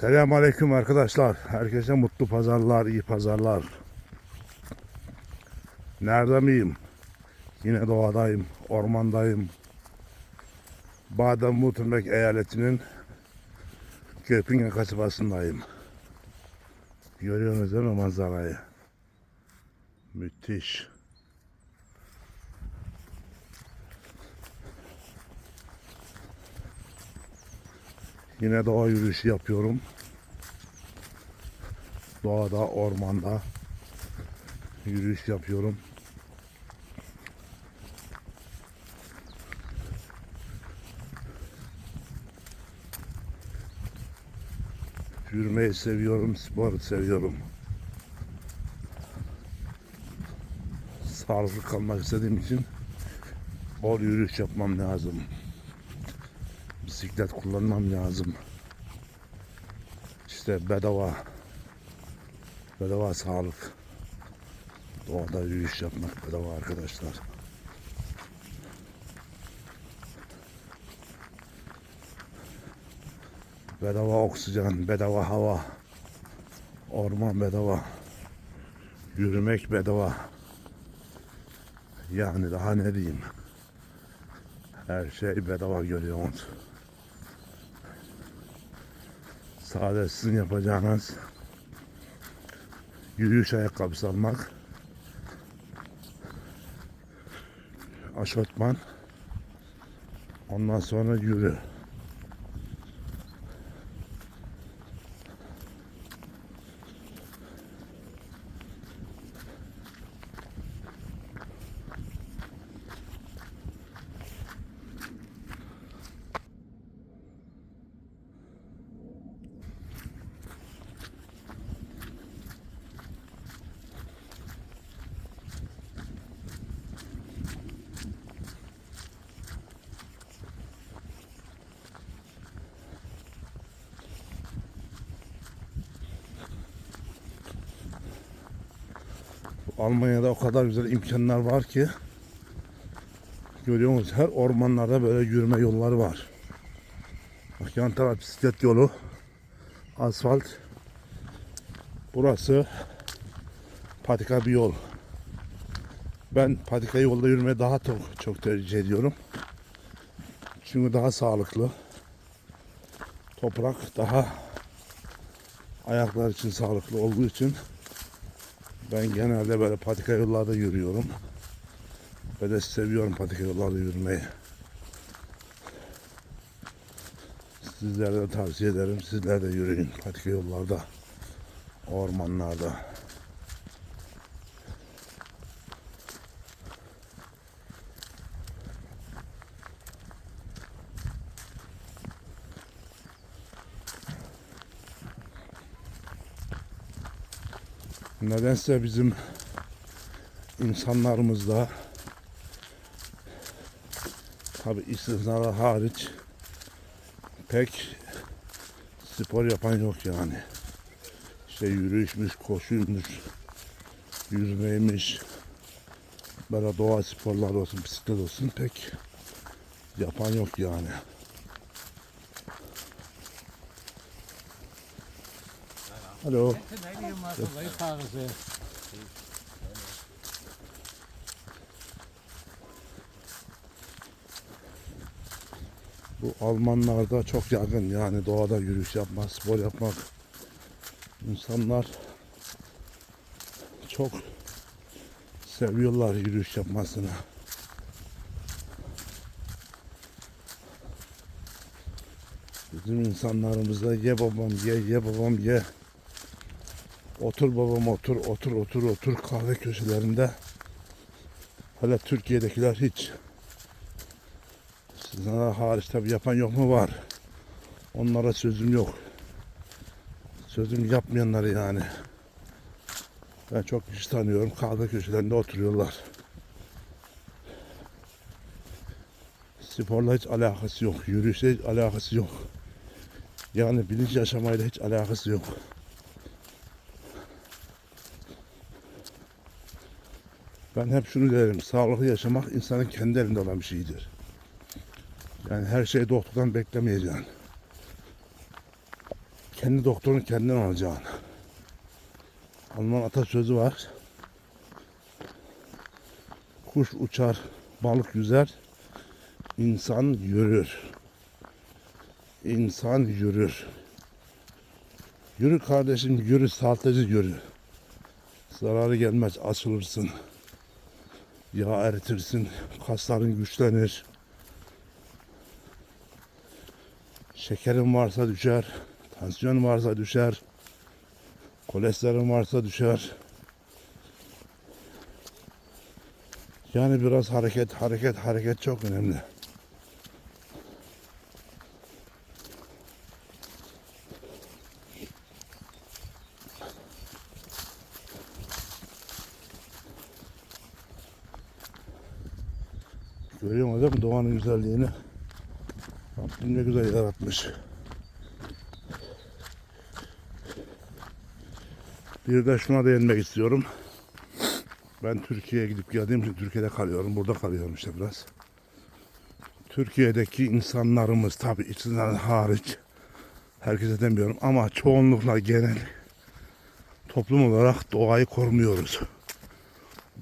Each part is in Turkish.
Selamun Aleyküm arkadaşlar. Herkese mutlu pazarlar, iyi pazarlar. Nerede miyim? Yine doğadayım, ormandayım. Baden-Württemberg eyaletinin Köpingen kasabasındayım. Görüyorsunuz değil mi manzarayı? Müthiş. Yine doğa yürüyüşü yapıyorum. Doğada, ormanda yürüyüş yapıyorum. Yürümeyi seviyorum, spor seviyorum. Sağlıklı kalmak istediğim için bol yürüyüş yapmam lazım. Bisiklet kullanmam lazım. İşte bedava bedava sağlık. Doğada yürüyüş yapmak bedava arkadaşlar. Bedava oksijen, bedava hava. Orman bedava. Yürümek bedava. Yani daha ne diyeyim. Her şey bedava görüyorsunuz. Sadece sizin yapacağınız yürüyüş ayakkabısı almak. Aşortman. Ondan sonra yürü. Almanya'da o kadar güzel imkanlar var ki görüyor musunuz? Her ormanlarda böyle yürüme yolları var. Bak yan taraf bisiklet yolu, asfalt. Burası patika bir yol. Ben patika yolda yürümeyi daha çok, çok tercih ediyorum. Çünkü daha sağlıklı. Toprak daha ayaklar için sağlıklı olduğu için ben genelde böyle patika yollarda yürüyorum. Ve de seviyorum patika yollarda yürümeyi. Sizlere de tavsiye ederim. Sizler de yürüyün patika yollarda. Ormanlarda. Nedense bizim insanlarımızda tabi istisnalar hariç pek spor yapan yok yani. İşte yürüyüşmüş, koşuymuş, yüzmeymiş, böyle doğa sporları olsun, bisiklet olsun pek yapan yok yani. Ze. Bu Almanlarda çok yaygın yani doğada yürüyüş yapmak, spor yapmak. İnsanlar çok seviyorlar yürüyüş yapmasını. Bizim insanlarımızda ye babam ye, ye babam ye. Otur babam otur, otur otur otur kahve köşelerinde. Hele Türkiye'dekiler hiç. Sizden hariç tabi yapan yok mu var. Onlara sözüm yok. Sözüm yapmayanları yani. Ben çok kişi tanıyorum. Kahve köşelerinde oturuyorlar. Sporla hiç alakası yok. Yürüyüşle hiç alakası yok. Yani bilinç yaşamayla hiç alakası yok. Ben hep şunu derim. Sağlıklı yaşamak insanın kendi elinde olan bir şeydir. Yani her şeyi doktordan beklemeyeceksin. Kendi doktorunu kendin alacaksın. Alman atasözü var. Kuş uçar, balık yüzer, insan yürür. İnsan yürür. Yürü kardeşim, yürü saltacı yürü. Zararı gelmez, açılırsın. Yağ eritirsin, kasların güçlenir. Şekerin varsa düşer, tansiyon varsa düşer, kolesterolün varsa düşer. Yani biraz hareket, hareket, hareket çok önemli. Görüyor musun değil mi doğanın güzelliğini? Rabbim ne güzel yaratmış. Bir de şuna değinmek istiyorum. Ben Türkiye'ye gidip geldiğim için Türkiye'de kalıyorum. Burada kalıyorum işte biraz. Türkiye'deki insanlarımız tabii içinden hariç herkese demiyorum ama çoğunlukla genel toplum olarak doğayı korumuyoruz.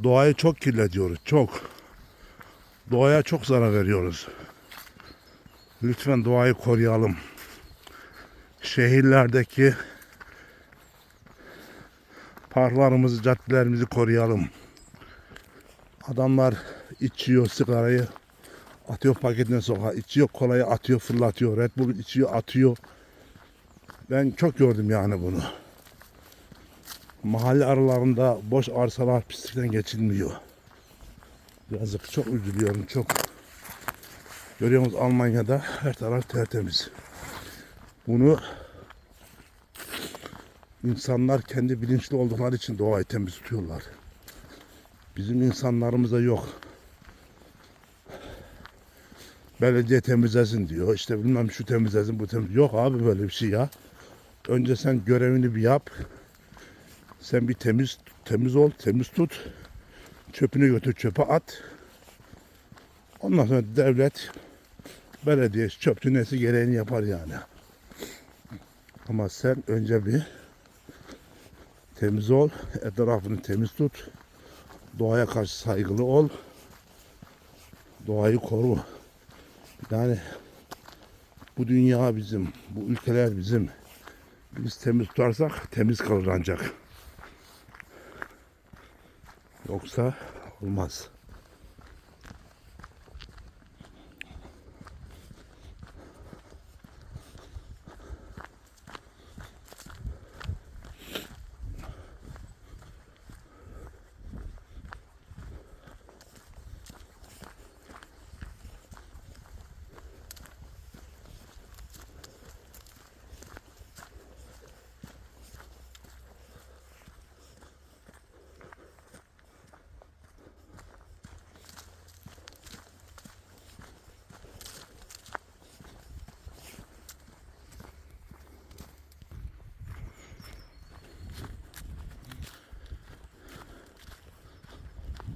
Doğayı çok kirletiyoruz. Çok. Doğaya çok zarar veriyoruz. Lütfen doğayı koruyalım. Şehirlerdeki parklarımızı, caddelerimizi koruyalım. Adamlar içiyor sigarayı, atıyor paketine sokağa, içiyor kolayı atıyor, fırlatıyor. Red Bull içiyor, atıyor. Ben çok gördüm yani bunu. Mahalle aralarında boş arsalar pislikten geçilmiyor. Yazık çok üzülüyorum çok. Görüyor musunuz Almanya'da her taraf tertemiz. Bunu insanlar kendi bilinçli oldukları için doğayı temiz tutuyorlar. Bizim insanlarımıza yok. Belediye temizlesin diyor. İşte bilmem şu temizlesin bu temiz. Yok abi böyle bir şey ya. Önce sen görevini bir yap. Sen bir temiz temiz ol, temiz tut. Çöpünü götür çöpe at. Ondan sonra devlet belediye çöpçü nesi gereğini yapar yani. Ama sen önce bir temiz ol, etrafını temiz tut, doğaya karşı saygılı ol, doğayı koru. Yani bu dünya bizim, bu ülkeler bizim. Biz temiz tutarsak temiz kalır ancak. Yoksa olmaz.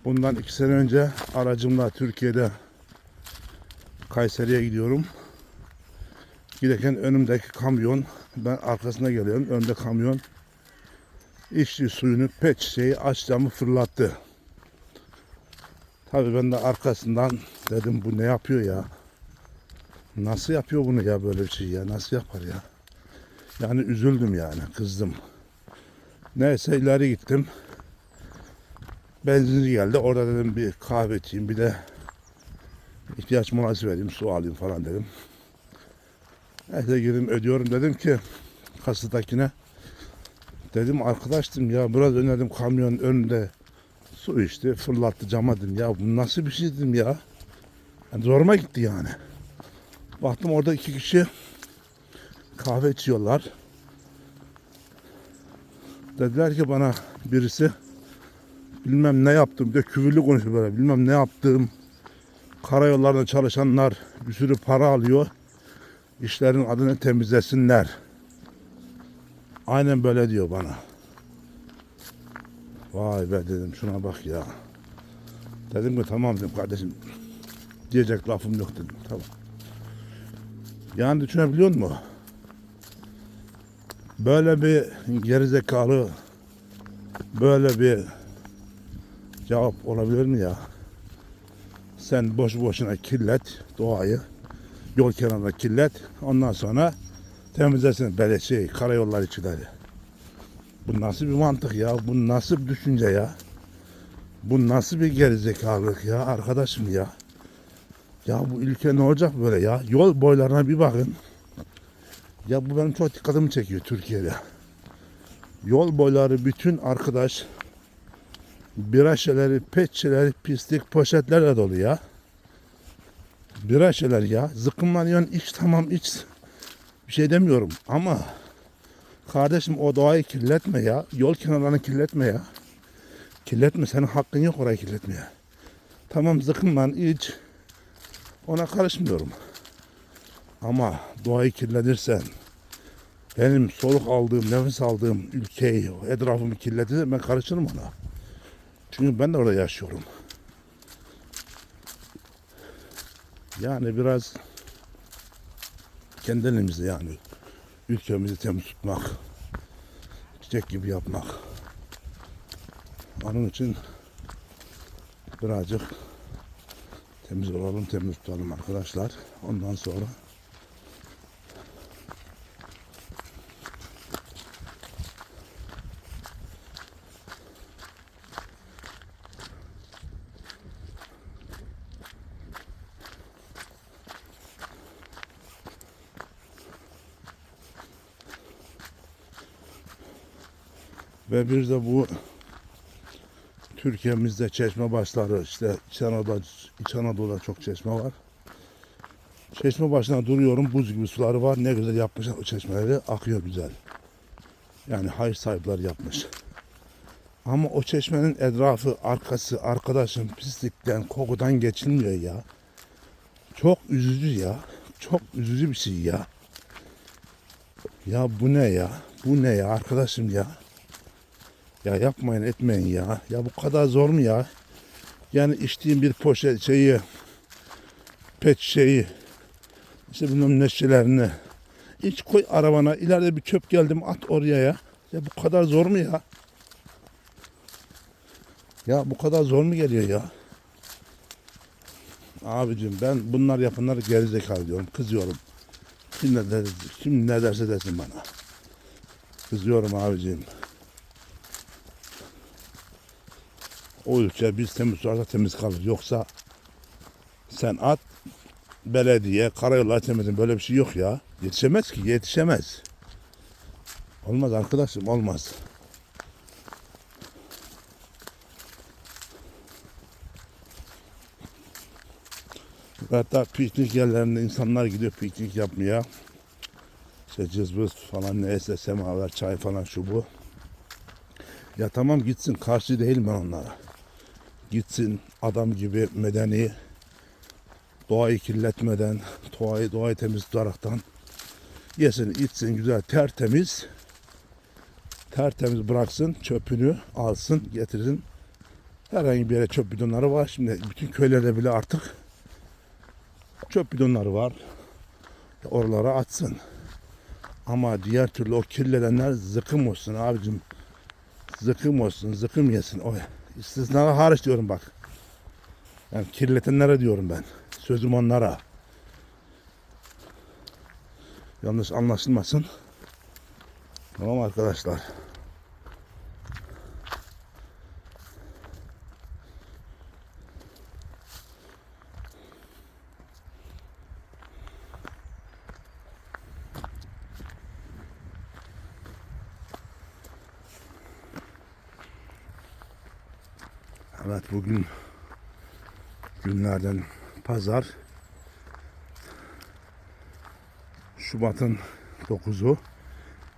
Bundan iki sene önce aracımla Türkiye'de Kayseri'ye gidiyorum. Giderken önümdeki kamyon, ben arkasına geliyorum. Önde kamyon içti suyunu pet şişeyi aç fırlattı. Tabii ben de arkasından dedim bu ne yapıyor ya? Nasıl yapıyor bunu ya böyle bir şey ya? Nasıl yapar ya? Yani üzüldüm yani, kızdım. Neyse ileri gittim benzinci geldi. Orada dedim bir kahve içeyim bir de ihtiyaç molası vereyim su alayım falan dedim. Neyse girdim ödüyorum dedim ki kasadakine dedim arkadaştım ya biraz önerdim kamyon önünde su içti fırlattı cama dedim ya bu nasıl bir şey dedim ya. Yani zoruma gitti yani. Baktım orada iki kişi kahve içiyorlar. Dediler ki bana birisi bilmem ne yaptım. Bir de küfürlü konuşuyor böyle. Bilmem ne yaptım. Karayollarda çalışanlar bir sürü para alıyor. İşlerin adını temizlesinler. Aynen böyle diyor bana. Vay be dedim şuna bak ya. Dedim ki tamam dedim kardeşim. Diyecek lafım yok dedim. Tamam. Yani düşünebiliyor musun? Böyle bir gerizekalı böyle bir cevap olabilir mi ya? Sen boş boşuna kirlet doğayı. Yol kenarında kirlet. Ondan sonra temizlesin böyle şey, karayollar içleri. Bu nasıl bir mantık ya? Bu nasıl bir düşünce ya? Bu nasıl bir gerizekalılık ya arkadaşım ya? Ya bu ülke ne olacak böyle ya? Yol boylarına bir bakın. Ya bu benim çok dikkatimi çekiyor Türkiye'de. Yol boyları bütün arkadaş bira şişeleri, pet şişeleri, pislik, poşetlerle dolu ya. Bira şişeler ya. Zıkkımlanıyorsun iç tamam iç. Bir şey demiyorum ama kardeşim o doğayı kirletme ya. Yol kenarlarını kirletme ya. Kirletme senin hakkın yok orayı kirletmeye. Tamam zıkkımlan iç. Ona karışmıyorum. Ama doğayı kirletirsen benim soluk aldığım, nefes aldığım ülkeyi, etrafımı kirletirsen ben karışırım ona. Çünkü ben de orada yaşıyorum. Yani biraz kendi elimizde yani ülkemizi temiz tutmak, çiçek gibi yapmak. Onun için birazcık temiz olalım, temiz tutalım arkadaşlar. Ondan sonra ve bir de bu Türkiye'mizde çeşme başları işte İç Anadolu'da, İç Anadolu'da çok çeşme var. Çeşme başına duruyorum buz gibi suları var ne güzel yapmışlar o çeşmeleri akıyor güzel. Yani hayır sahipleri yapmış. Ama o çeşmenin etrafı, arkası, arkadaşım pislikten, kokudan geçilmiyor ya. Çok üzücü ya. Çok üzücü bir şey ya. Ya bu ne ya? Bu ne ya arkadaşım ya? Ya yapmayın etmeyin ya. Ya bu kadar zor mu ya? Yani içtiğim bir poşet şeyi, pet şeyi, işte bilmem ne şeylerini iç koy arabana. ileride bir çöp geldim at oraya ya. Ya bu kadar zor mu ya? Ya bu kadar zor mu geliyor ya? Abicim ben bunlar yapanları gerizekalı diyorum. Kızıyorum. Kim ne, der, kim ne derse desin bana. Kızıyorum abicim. O ülke biz temiz tutarsa temiz kalır. Yoksa sen at belediye karayollar temizin böyle bir şey yok ya. Yetişemez ki yetişemez. Olmaz arkadaşım olmaz. Hatta piknik yerlerinde insanlar gidiyor piknik yapmaya. İşte cızbız falan neyse semaver çay falan şu bu. Ya tamam gitsin karşı değilim ben onlara. Gitsin adam gibi medeni doğayı kirletmeden, doğayı, doğayı temiz tutaraktan yesin, içsin güzel tertemiz tertemiz bıraksın çöpünü alsın getirsin. Herhangi bir yere çöp bidonları var. Şimdi bütün köylerde bile artık çöp bidonları var. Oralara atsın. Ama diğer türlü o kirlenenler zıkım olsun abicim. Zıkım olsun zıkım yesin. O istisnalar hariç diyorum bak. Yani kirletenlere diyorum ben. Sözüm onlara yanlış anlaşılmasın. Tamam arkadaşlar Evet bugün günlerden pazar Şubat'ın 9'u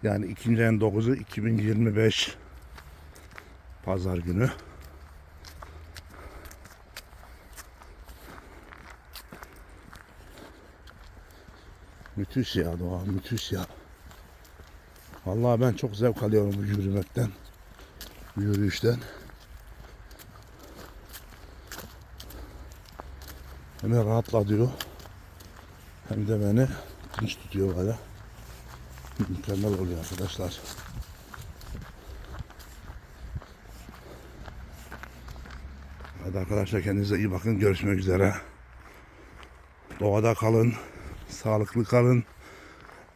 yani ikinci 9'u 2025 pazar günü. Müthiş ya doğa müthiş ya. Vallahi ben çok zevk alıyorum bu yürümekten. Yürüyüşten. Hem rahatlatıyor hem de beni dinç tutuyor böyle. mükemmel oluyor arkadaşlar. Hadi arkadaşlar kendinize iyi bakın. Görüşmek üzere. Doğada kalın, sağlıklı kalın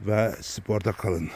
ve sporda kalın.